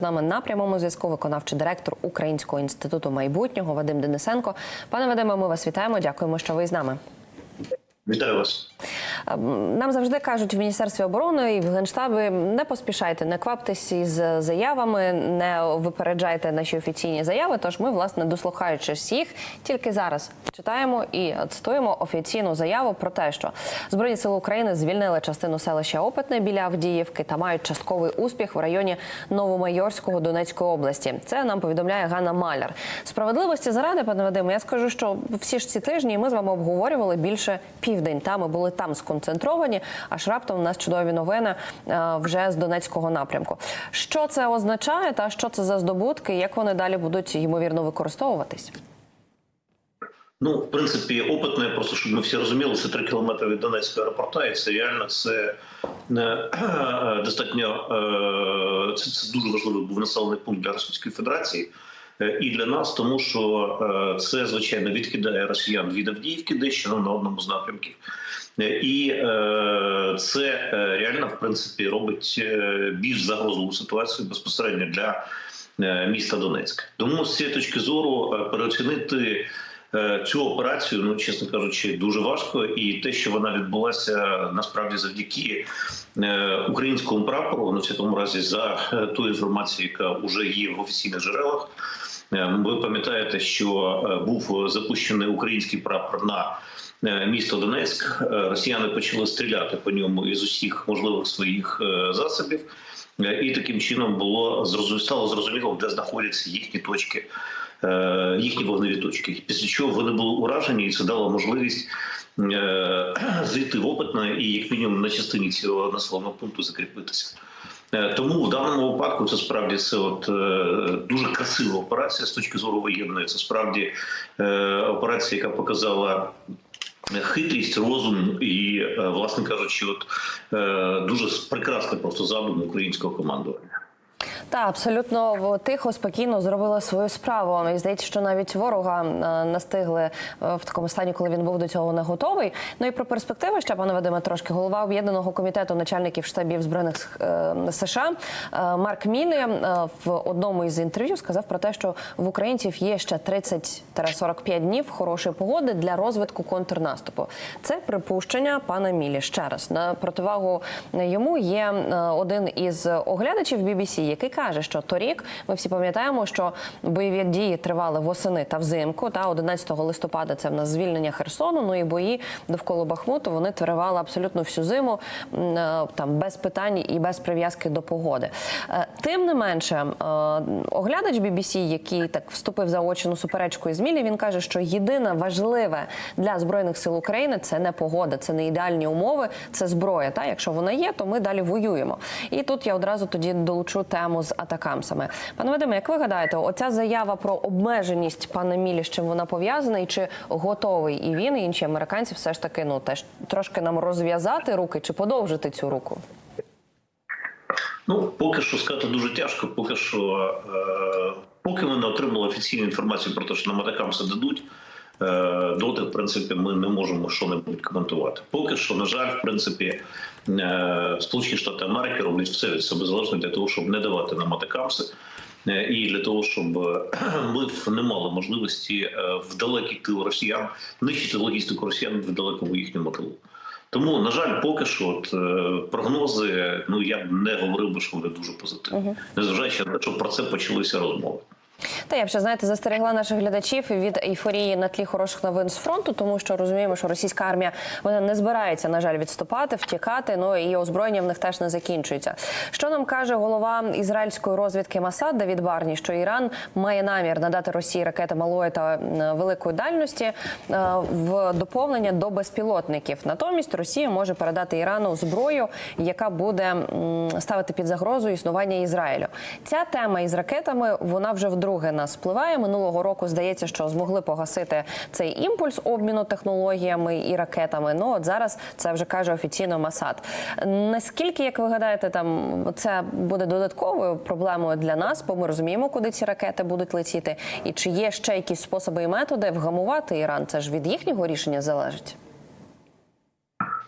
З нами на прямому зв'язку виконавчий директор Українського інституту майбутнього Вадим Денисенко. Пане Вадиме, ми вас вітаємо. Дякуємо, що ви з нами. Вітаю вас. Ем, Нам завжди кажуть в міністерстві оборони і в генштабі не поспішайте, не кваптесь із заявами, не випереджайте наші офіційні заяви. Тож ми, власне, дослухаючись їх, тільки зараз читаємо і цитуємо офіційну заяву про те, що збройні сили України звільнили частину селища Опитне біля Авдіївки та мають частковий успіх в районі Новомайорського Донецької області. Це нам повідомляє Ганна Маляр. Справедливості заради, пане Вадиме, я скажу, що всі ж ці тижні ми з вами обговорювали більше південь. Та ми були там сконцентровані. Аж раптом у нас чудові новини е, вже з Донецького напрямку. Що це означає, та що це за здобутки, як вони далі будуть ймовірно використовуватись? Ну, в принципі, опитне, просто щоб ми всі розуміли, це 3 кілометри від Донецького аеропорта, і це реально це е, достатньо е, це, це дуже важливий був населений пункт для Російської Федерації. Е, І для нас, тому що е, це звичайно відкидає росіян від Авдіївки, дещо ну, на одному з напрямків, Е, і це реально в принципі робить більш загрозливу ситуацію безпосередньо для міста Донецька. Тому з цієї точки зору переоцінити. Цю операцію, ну чесно кажучи, дуже важко, і те, що вона відбулася насправді завдяки українському прапору, на всякому разі, за ту інформацію, яка вже є в офіційних джерелах. Е, Ви пам'ятаєте, що е, був запущений український прапор на е, місто Донецьк. Е, Росіяни почали стріляти по ньому із усіх можливих своїх е, засобів, Е, і таким чином було стало зрозуміло, де знаходяться їхні точки е, їхні вогневі точки. Після чого вони були уражені, і це дало можливість е, зайти в опитне і як мінімум на частині цього населеного пункту закріпитися. Е, Тому в даному випадку це справді це от е, дуже красива операція з точки зору воєнної. Це справді е, операція, яка показала. Хитрість, розум і, власне кажучи, от дуже прекрасний просто задум українського командування. Та абсолютно тихо, спокійно зробила свою справу. І здається, що навіть ворога е, настигли е, в такому стані, коли він був до цього не готовий. Ну і про перспективи ще пане Вадиме, трошки голова об'єднаного комітету начальників штабів збройних е, США Марк Міні е, в одному із інтерв'ю сказав про те, що в українців є ще 30-45 днів хорошої погоди для розвитку контрнаступу. Це припущення пана Мілі. Ще раз на противагу йому є один із оглядачів BBC, який каже, що торік ми всі пам'ятаємо, що бойові дії тривали восени та взимку. Та 11 листопада це в нас звільнення Херсону. Ну і бої довкола Бахмуту вони тривали абсолютно всю зиму, е, там без питань і без прив'язки до погоди. Е, Тим не менше, е, оглядач BBC, який так вступив в заочену суперечку із Мілі, він каже, що єдине важливе для збройних сил України це не погода, це не ідеальні умови, це зброя. Та якщо вона є, то ми далі воюємо. І тут я одразу тоді долучу тему з атакамсами. Пане Вадиме, як ви гадаєте, оця заява про обмеженість пана Мілі, з чим вона пов'язана, і чи готовий і він, і інші американці все ж таки ну теж трошки нам розв'язати руки чи подовжити цю руку? Ну, поки що сказати дуже тяжко, поки що, е, поки ми не отримали офіційну інформацію про те, що нам атакам все дадуть, е, доти, в принципі, ми не можемо що-небудь коментувати. Поки що, на жаль, в принципі, е, Сполучені Штати Америки роблять все від себе залежне для того, щоб не давати нам атакамси. е, І для того, щоб е, ми не мали можливості е, в далекий тил росіян нищити логістику росіян в далекому їхньому тилу. Тому, на жаль, поки що от, е, прогнози, ну я б не говорив би, що вони дуже позитивні, незважаючи на те, що про це почалися розмови. Та я б ще знаєте, застерегла наших глядачів від ейфорії на тлі хороших новин з фронту, тому що розуміємо, що російська армія вона не збирається, на жаль, відступати, втікати. Ну і озброєння в них теж не закінчується. Що нам каже голова ізраїльської розвідки Масад Давід Барні, що Іран має намір надати Росії ракети малої та е, великої дальності е, в доповнення до безпілотників. Натомість Росія може передати Ірану зброю, яка буде ставити під загрозу існування Ізраїлю. Ця тема із ракетами вона вже вдруге нас впливає. Минулого року здається, що змогли погасити цей імпульс обміну технологіями і ракетами. Ну от зараз це вже каже офіційно Масад. Наскільки, як ви гадаєте, там це буде додатковою проблемою для нас, бо ми розуміємо, куди ці ракети будуть летіти, і чи є ще якісь способи і методи вгамувати Іран? Це ж від їхнього рішення залежить.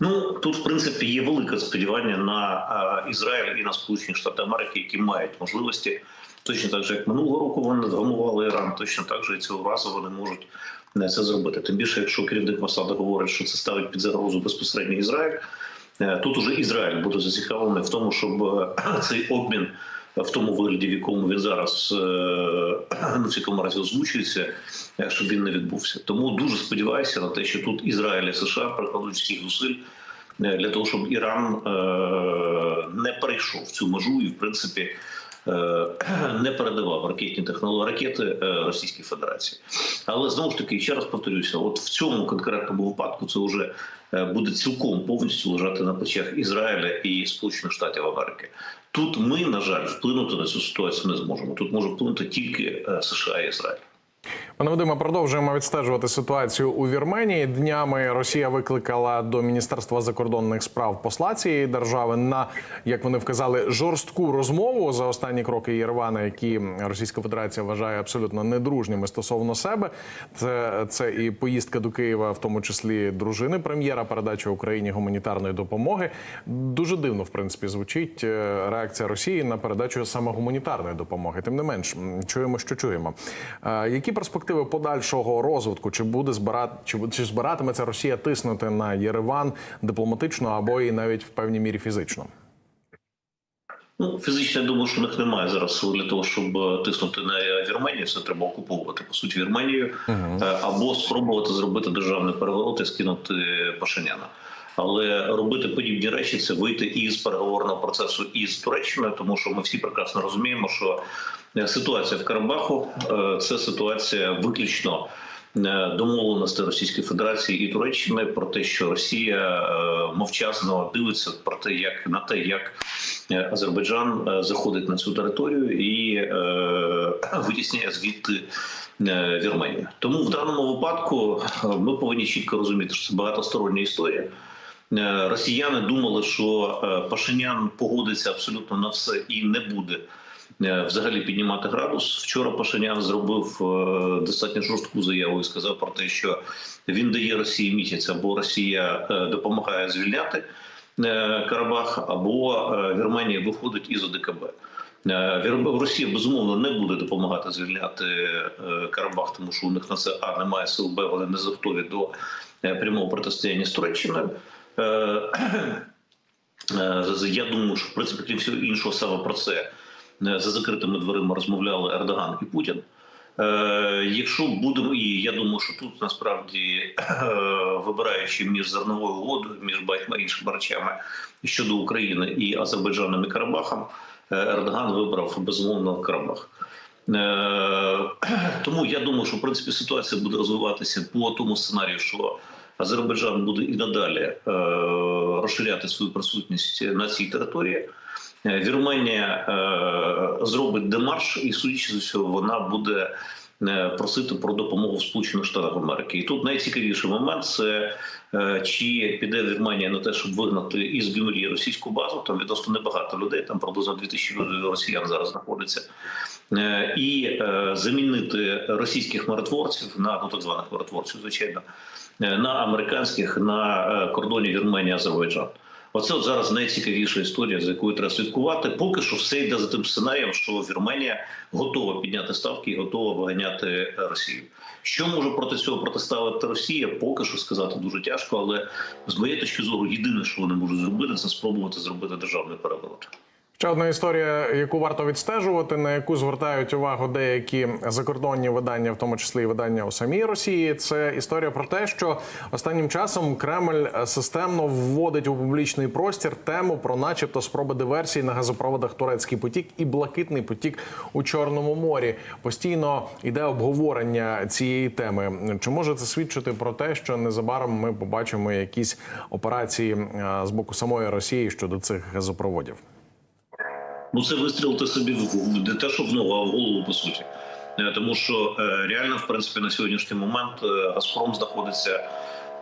Ну тут, в принципі, є велике сподівання на е, Ізраїль і на Сполучені Штати Америки, які мають можливості точно так же, як минулого року вони згамували Іран, точно так же і цього разу вони можуть е, це зробити. Тим більше, якщо керівник Масади говорить, що це ставить під загрозу безпосередньо Ізраїль, е, тут уже Ізраїль буде зацікавлений в тому, щоб е, цей обмін. В тому вигляді, в якому він зараз ну, в якому разі озвучується, щоб він не відбувся. Тому дуже сподіваюся на те, що тут Ізраїль і США прикладуть всіх зусиль для того, щоб Іран не перейшов цю межу і, в принципі, не передавав ракетні технології ракети е, Російській Федерації. Але знову ж таки, ще раз повторюся: от в цьому конкретному випадку це вже е, буде цілком повністю лежати на плечах Ізраїля і Сполучених Штатів Америки. Тут ми, на жаль, вплинути на цю ситуацію не зможемо. Тут може вплинути тільки е, США і Ізраїль. Пане Вадиме, продовжуємо відстежувати ситуацію у Вірменії. Днями Росія викликала до Міністерства закордонних справ посла цієї держави на як вони вказали жорстку розмову за останні кроки Єрвана, які Російська Федерація вважає абсолютно недружніми стосовно себе. Це, це і поїздка до Києва, в тому числі дружини прем'єра, передача Україні гуманітарної допомоги. Дуже дивно, в принципі, звучить е, реакція Росії на передачу саме гуманітарної допомоги. Тим не менш, чуємо, що чуємо. Е, Які перспективи подальшого розвитку? Чи буде збирати чи, чи збиратиметься Росія тиснути на Єреван дипломатично або і навіть в певній мірі фізично? Ну, фізично, я думаю, що в них немає зараз для того, щоб е, тиснути на Вірменію. Це треба окуповувати по суті Вірменію е, або спробувати зробити державний переворот і скинути Пашиняна. Але робити подібні речі це вийти із переговорного процесу із Туреччиною, тому що ми всі прекрасно розуміємо, що е, ситуація в Карабаху е, це ситуація виключно е, домовленості Російської Федерації і Туреччини про те, що Росія мовчазно дивиться про те, як на те, як Азербайджан заходить на цю територію і е, витісняє звідти Вірменію. Тому в даному випадку ми повинні чітко розуміти, що це багатостороння історія. Е, Росіяни думали, що е, Пашинян погодиться абсолютно на все і не буде е, взагалі піднімати градус. Вчора Пашинян зробив достатньо жорстку заяву і сказав про те, що він дає Росії місяць, або Росія допомагає звільняти Карабах, або Вірменія виходить із ОДКБ. Росія безумовно не буде допомагати звільняти Карабах, тому що у них на це а немає сил, б вони не готові до прямого протистояння з Туреччиною. Е, е, Я думаю, що в принципі крім всього іншого саме про це е, за закритими дверима розмовляли Ердоган і Путін. Якщо будемо, і я думаю, що тут насправді вибираючи між зерновою угодою, між багатьма іншими речами щодо України і Азербайджаном і Карабахом, Ердоган вибрав безумовно Карабах. Тому я думаю, що в принципі ситуація буде розвиватися по тому сценарію, що Азербайджан буде і надалі е, розширяти свою присутність на цій території. Е, Вірменія е, зробить демарш, і судячи з усього, вона буде просити про допомогу в Сполучених Штатах Америки. І тут найцікавіший момент це чи піде Вірменія на те, щоб вигнати із Гюмрії російську базу. Там відносно небагато людей, там приблизно 2000 людей росіян зараз знаходиться. Е, І е, замінити російських миротворців на ну так званих миротворців, звичайно, е, на американських на кордоні Вірменія Азербайджан. Оце от зараз найцікавіша історія, за якою треба слідкувати. Поки що все йде за тим сценарієм, що Вірменія готова підняти ставки і готова виганяти Росію. Що може проти цього протиставити Росія? Поки що сказати дуже тяжко, але з моєї точки зору, єдине, що вони можуть зробити, це спробувати зробити державний переворот. Ще одна історія, яку варто відстежувати, на яку звертають увагу деякі закордонні видання, в тому числі і видання у самій Росії. Це історія про те, що останнім часом Кремль системно вводить у публічний простір тему про, начебто, спроби диверсії на газопроводах Турецький потік і Блакитний потік у Чорному морі. Постійно йде обговорення цієї теми. Чи може це свідчити про те, що незабаром ми побачимо якісь операції з боку самої Росії щодо цих газопроводів? Ну це вистрілити собі в не те, в ногу, а в голову по суті. Е, Тому що е, реально, в принципі, на сьогоднішній момент е, Газпром знаходиться,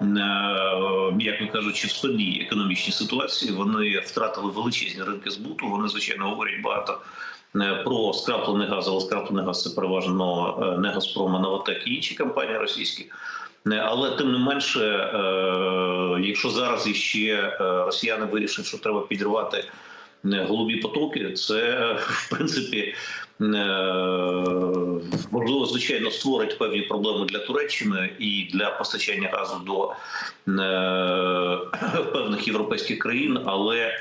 е, м'яко кажучи, в складній економічній ситуації. Вони втратили величезні ринки збуту. Вони звичайно говорять багато про скраплений газ, але скраплений газ це переважно не Газпром, а Новотек і інші компанії російські. Але тим не менше, якщо зараз іще росіяни вирішать, що треба підривати голубі потоки, це в принципі е, можливо, звичайно, створить певні проблеми для Туреччини і для постачання газу до е, певних європейських країн, але е,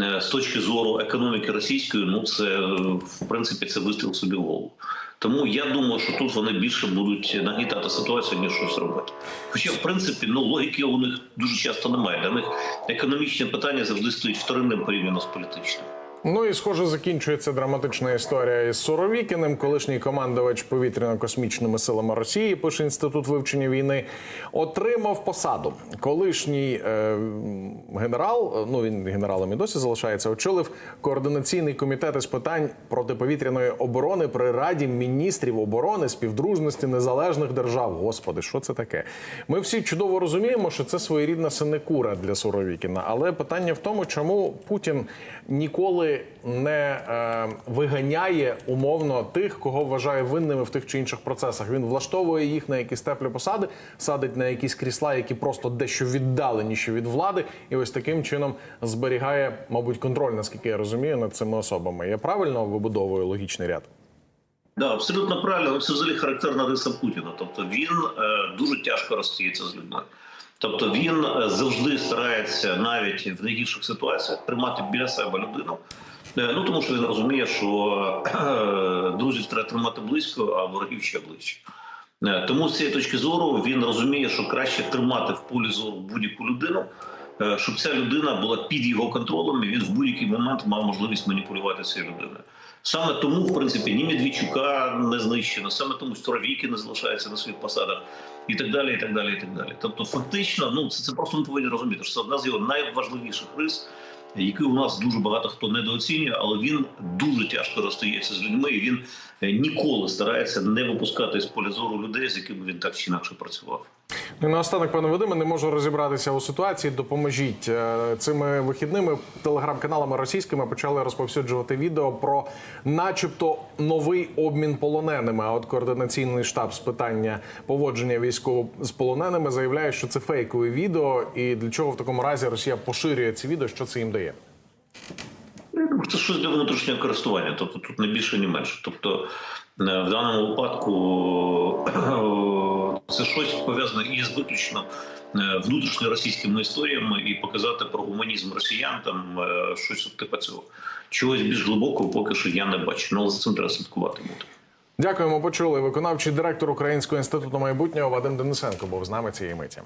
з точки зору економіки російської, ну це е, в принципі це вистріл собі в голову. Тому я думаю, що тут вони більше будуть нагнітати ситуацію, ніж щось робити. Хоча, в принципі, ну логіки у них дуже часто немає. Для них економічне питання завжди стоїть вторинним порівняно з політичним. Ну і схоже, закінчується драматична історія із Суровікіним. Колишній командувач повітряно-космічними силами Росії, пише інститут вивчення війни, отримав посаду. Колишній е, генерал, ну він генералом і досі залишається, очолив координаційний комітет із питань протиповітряної оборони при раді міністрів оборони співдружності незалежних держав. Господи, що це таке? Ми всі чудово розуміємо, що це своєрідна синекура для Суровікіна. Але питання в тому, чому Путін ніколи не е, виганяє умовно тих, кого вважає винними в тих чи інших процесах. Він влаштовує їх на якісь теплі посади, садить на якісь крісла, які просто дещо віддаленіші від влади, і ось таким чином зберігає, мабуть, контроль, наскільки я розумію, над цими особами. Я правильно вибудовую логічний ряд? Да, абсолютно правильно. Це взагалі характерна риса Путіна. Тобто він е, дуже тяжко розстається з людьми. Тобто він е, завжди старається навіть в найгірших ситуаціях тримати біля себе людину. Е, ну тому що він розуміє, що е, друзів треба тримати близько, а ворогів ще ближче. Тому з цієї точки зору він розуміє, що краще тримати в полі зору будь-яку людину, щоб ця людина була під його контролем, і він в будь-який момент мав можливість маніпулювати цією людиною. Саме тому, в принципі, ні Медведчука не знищено, саме тому Сторовіки не залишається на своїх посадах, і так далі. і так далі, і так далі. Тобто, фактично, ну це, це просто ми повинні розуміти, що це одна з його найважливіших рис, який у нас дуже багато хто недооцінює, але він дуже тяжко розстається з людьми, і він ніколи старається не випускати з поля зору людей, з якими він так чи інакше працював. Ну, і наостанок, пане Вадиме, не можу розібратися у ситуації. Допоможіть Е, цими вихідними телеграм-каналами російськими почали розповсюджувати відео про, начебто, новий обмін полоненими. А от координаційний штаб з питання поводження військово з полоненими заявляє, що це фейкове відео. І для чого в такому разі Росія поширює ці відео? Що це їм дає? Думаю, Це щось для внутрішнього користування, тобто тут не більше, ні менше. Тобто, е, в даному випадку е, це щось пов'язане із виключно е, внутрішньоросійськими історіями і показати про гуманізм росіян, там щось типу цього. Чогось більш глибокого поки що я не бачу. Ну, але за цим треба слідкувати буде. Дякуємо. Почули виконавчий директор Українського інституту майбутнього Вадим Денисенко був з нами цієї миті.